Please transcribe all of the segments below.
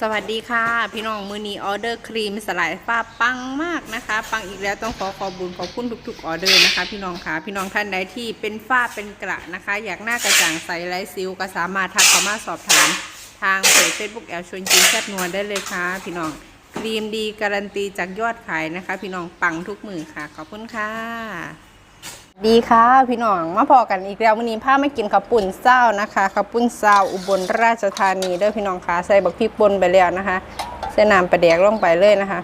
สวัสดีค่ะ พี่น้องมือนีออเดอร์ครีมสลายฝ้าปังมากนะคะ ปังอีกแล้วต้องขอขอบุญขอบคุณทุกๆออเดอร์นะคะ พี่น้องค่ะพี่น้องท่านใดที่เป็นฝ้าเป็นกระนะคะ อยากหน้ากระจ่างใสไร้ซิวก็สามารถทักเข้ามาสอบถาม ทางเพจเฟซบุ๊กแอลชวนจีนแซบนัวได้เลยค่ะ พี่น้องครีมดีการันตีจากยอดขายนะคะ พี่น้องปังทุกมือค่ะขอบคุณค่ะ ดีค่ะพี่น้องมาพอกันอีกแล้ววันนี้พาไมากินข้าวปุ้นเศร้านะคะข้าวปุ้นเศร้าอุบลราชธานีเด้อพี่น้องค่ะใส่บักพริกป่นไปแล้วนะคะใส่น้ำปลาแดกลงไปเลยนะคะ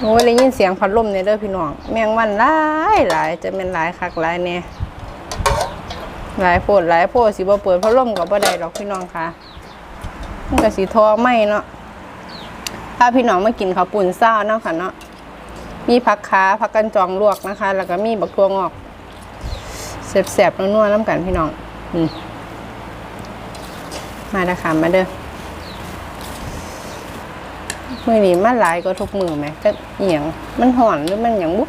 โอ้ยได้ยินเสียงพัดลมเนี่ยเด้อพี่น้องแมงวันหลายหลายจะเป็นหลายคักหลายเนี่ยหลายโพดหลายโพดสิบ่เปิดพัดลมกับบ่ได้หรอกพี่น้องค่ะมันก็สีทอไหมเนาะถ้าพี่น้องมากินข้าวปุ้นเศร้าเนาะค่ะเนาะ มีผักขาผักกันจองลวกนะคะ แล้วก็มีบักทั่วงอกแสบๆนัวๆน้ำกันพี่น้องอืมมาดะค่ะมาเด้อมือนี้มันหลายก็ทุกมือไหมก็เอียงมันห่อนหรือมันอย่างบุ๊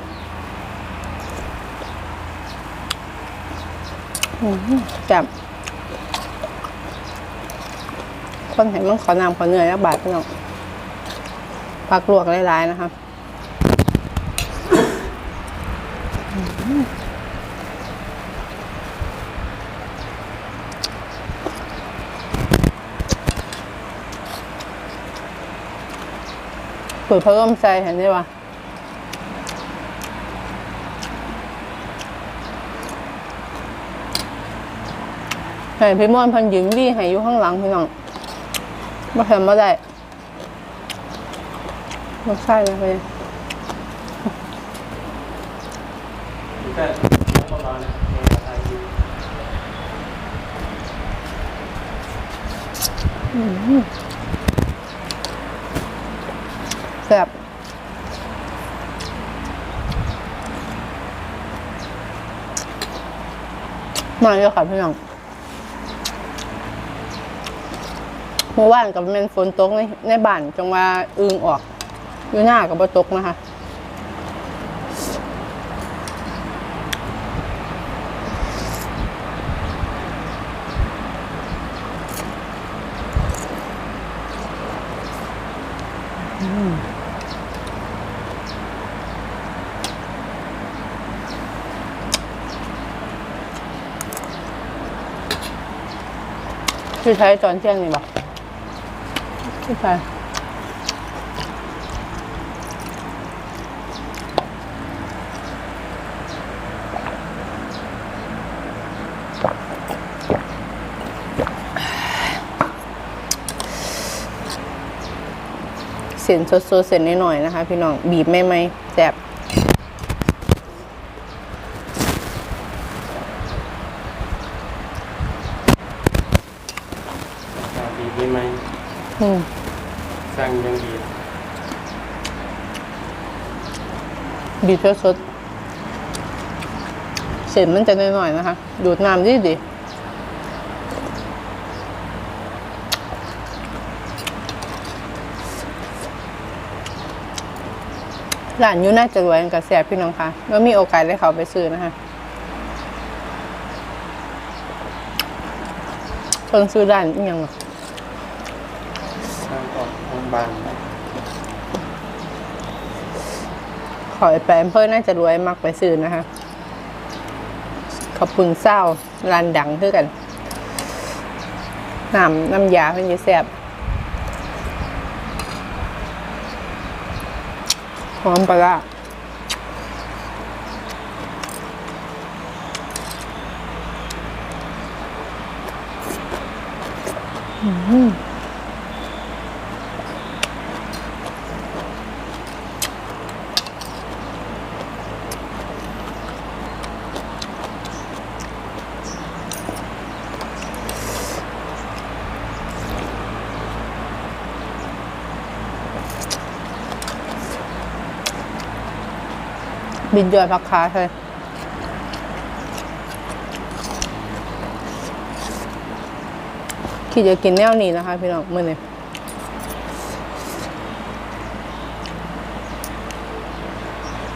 จับคนเห็นมันขอนำขอเนื้อยักบาทพี่น้องผักลวกหลายๆนะคะ เปิดพัดลมใส่เห็นได้ปะเห็นพี่ม่อนพันยืนวี่ให้อยู่ข้างหลังพี่น้องมาเห็นมาได้ม่ใช่เลยพี่แต่พวกเราเนี่ยในราคาที่ แซ่บ นอยเลยค่ะพี่น้องเมื่อวานกับเป็นฝนตกในในบ้านจังว่าอึงออก อยู่หน้ากับบ่ตกนะคะ คือใช้ตอนเที่ยงนี่บ่คือใช้เส้นสดๆเส้นน้อยนะคะ พี่น้อง บีบไม่ไหมแซ่บ ราคาดีได้ไหม อืม สร้างยังดี บีบสดเส้นมันจะน้อยๆนะคะ ดูดน้ำดีดีร้านยูน่าจะรวยกับแสบพี่น้องค่ะแล้วมีโอกาสได้เขาไปซื้อนะคะคนซื้อร้านยังหรอสร้างออกโรงพยาบาล ขอไปอำเภอน่าจะรวยมากไปซื้อนะคะขอบคุณเศร้าร้านดังคือกันน้ำน้ำยาเพิ่นจะแซ่บหอมปลาร้าอืม บินยอยพักค้าเลยคิดจะกินแนวนี้นะคะพี่น้องเมื่อนี้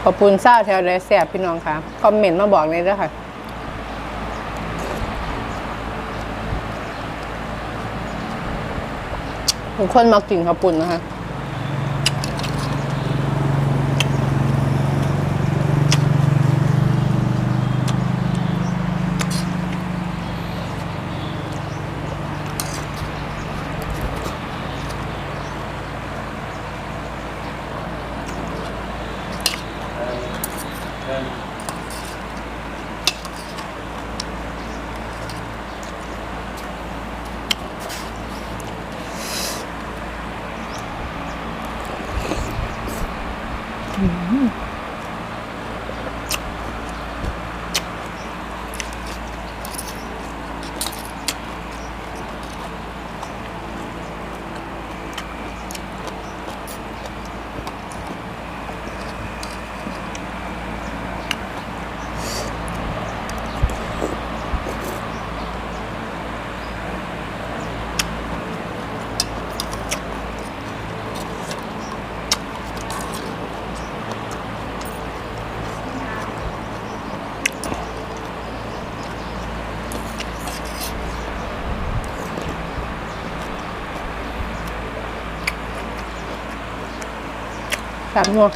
ขอบคุณเศร้าแถวไรแสบพี่น้องค่ะคอมเมนต์มาบอกเลยด้วยค่ะทุกคนมากินข้าวปุ่นนะคะ เดิน สามนัว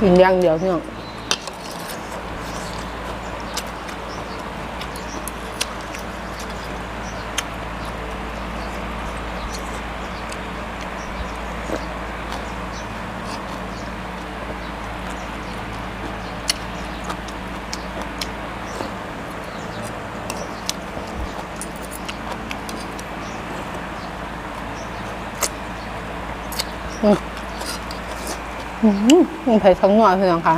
กินอย่างเดียวพี่น้องมัน เผ็ดทั้งน่อยพี่น้องค่ะ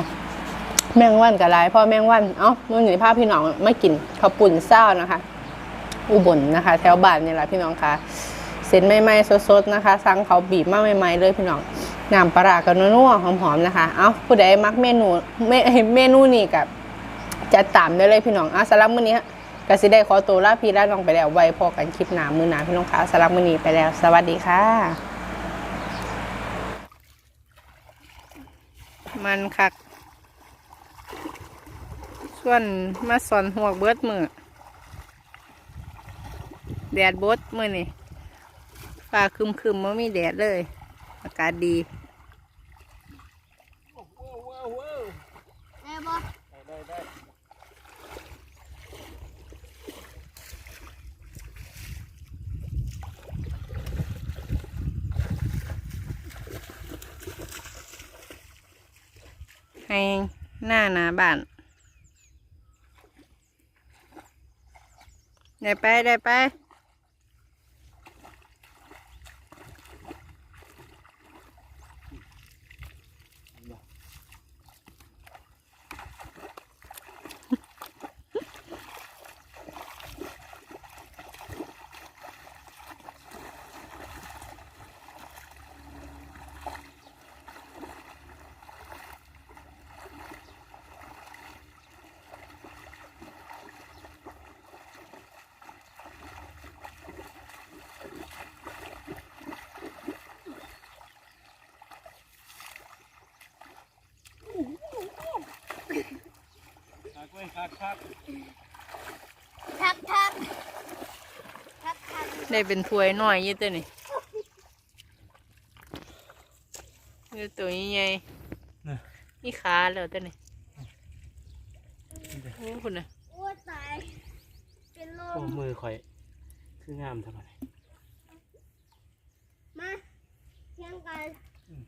แมงวันกับลายพ่อแมงวัน เอ้ามื่อหนี้พาพพี่น้องไม่กินข้าวปุ่นเศร้านะคะ อุบลนนะคะ แถวบ้านนี่แหละพี่น้องค่ะ เส้นใหม่ๆสดๆนะคะ สั่งเขาบีบมาใหม่ ๆ เลยพี่น้องน้ำปลาร้ากับนัวๆหอมๆนะคะ เอ้าผู้ใดมักเมนูเมเมนูนี้กับจะตามได้เลยพี่น้องอ้าสำหรับมื้อนี้กสิได้ขอตัวลาพี่ลาน้องไปแล้วไว้พอกันคลิปหน้ามื้อหน้าพี่น้องคะสำหรับมื้อนี้ไปแล้ว สวัสดีค่ะ มันคัก ส่วนมาสอนหัวเบิดมือแดดบดมือนี่ฟ้าคึมคึมๆไม่มีแดดเลย อากาศดีปะ ได้ได้ ให้หน้าหนาบ้าน ได้ไป ได้ไป คักเว้ยคักคักทักทักทักทักได้เป็นถ้วยหน่อยอยี่ตัวนี่นี่ตัวใหญ่นะๆนี่ขาแล้วตัวนี่โอ้คุณน่ะโอ้ตายเป็นลโอ้มมือข่อย คืองามทำไมมาเที่ยงกันอืม